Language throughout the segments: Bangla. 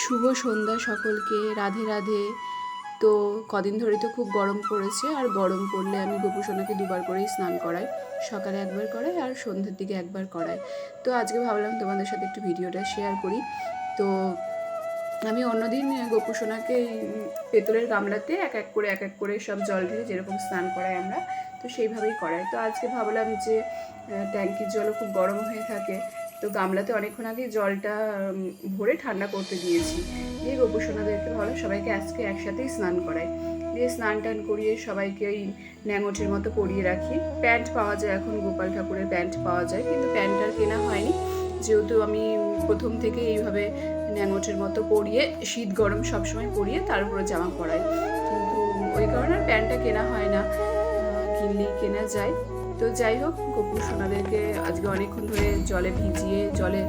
শুভ সন্ধ্যা সকলকে, রাধে রাধে। তো কদিন ধরে তো খুব গরম পড়েছে, আর গরম পড়লে আমি গোপুসোনাকে দুবার করেই স্নান করাই। সকালে একবার করাই আর সন্ধ্যের দিকে একবার করাই। তো আজকে ভাবলাম তোমাদের সাথে একটু ভিডিওটা শেয়ার করি। তো আমি অন্যদিন গোপুসোনাকে পেতলের গামলাতে এক এক করে, এক এক করে সব জল ঢেলে যেরকম স্নান করাই আমরা, তো সেইভাবেই করাই। তো আজকে ভাবলাম যে ট্যাঙ্কির জলও খুব গরম হয়ে থাকে তো গামলাতে অনেকক্ষণ আগে জলটা ভরে ঠান্ডা করতে দিয়েছি। দিয়ে গোপুসোনাদেরকে ভাবলাম সবাইকে আজকে একসাথেই স্নান করাই। দিয়ে স্নান টান করিয়ে সবাইকে ওই ন্যাঙটের মতো পরিয়ে রাখি। প্যান্ট পাওয়া যায় এখন, গোপাল ঠাকুরের প্যান্ট পাওয়া যায়, কিন্তু প্যান্ট আর কেনা হয়নি। যেহেতু আমি প্রথম থেকে এইভাবে ন্যাঙটের মতো পরিয়ে, শীত গরম সবসময় পরিয়ে তার উপরে জামা পরাই। কিন্তু ওই কারণে প্যান্টটা কেনা হয় না। কিনলেই কেনা যায়। তো যাই হোক, গপু সোনাদেরকে আজকে অনেকক্ষণ ধরে জলে ভিজিয়ে, জলে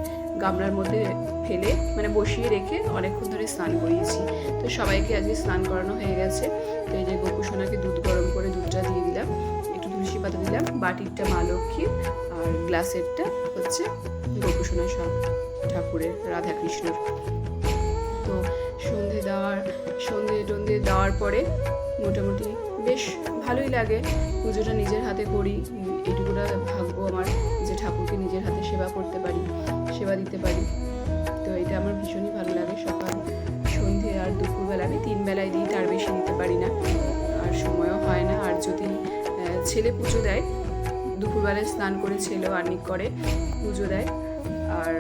গামলার মধ্যে ফেলে মানে বসিয়ে রেখে অনেকক্ষণ ধরে স্নান করিয়েছি। তো সবাইকে আজকে স্নান করানো হয়ে গেছে। তো এই যে গপু সোনাকে দুধ গরম করে দুধটা দিয়ে দিলাম, একটু তুলসী পাতা দিলাম, বাটিরটা মা লক্ষ্মীর, আর গ্লাসেরটা হচ্ছে গপু সোনা সব ঠাকুরের, রাধাকৃষ্ণর। তো সন্ধে দেওয়ার, সন্ধে টন্ধে দেওয়ার পরে মোটামুটি বেশ ভালোই লাগে। পুজোটা নিজের হাতে করি। এটুকুটা ভাগ্য আমার যে ঠাকুরকে নিজের হাতে সেবা করতে পারি, সেবা দিতে পারি। তো এটা আমার ভীষণই ভালো লাগে। সকাল, সন্ধে আর দুপুরবেলা আমি তিন বেলায় দিই, তার বেশি দিতে পারি না। আর সময়ও হয় না। আর যদি ছেলে পুজো দেয়, দুপুরবেলায় স্নান করে ছেলেও আর্নিক করে, পুজো দেয়। আর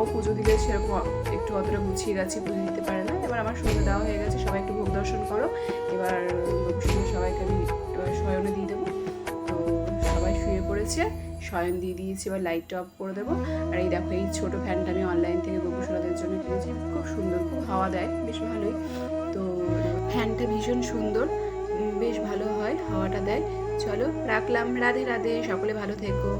ও পুজো দিলে সেরকম একটু অতটা গুছিয়ে গেছে পুজো দিতে পারে না। এবার আমার সন্ধ্যে দেওয়া হয়ে গেছে, সবাই একটু ভোগ দর্শন করো। এবার সন্ধ্যে সবাইকে আমি শয়নে দিয়ে দেবো। তো সবাই শুয়ে পড়েছে, শয়ন দিয়ে দিয়েছি, এবার লাইটটা অফ করে দেবো। আর এই দেখো, এই ছোটো ফ্যানটা আমি অনলাইন থেকে গোপুসোনাদের জন্য কিনেছি। খুব সুন্দর, খুব হাওয়া দেয়, বেশ ভালোই। তো ফ্যানটা ভীষণ সুন্দর বেশ ভালো হয়, হাওয়াটা দেয়। চলো, রাখলাম, রাধে রাধে, সকলে ভালো থেকো।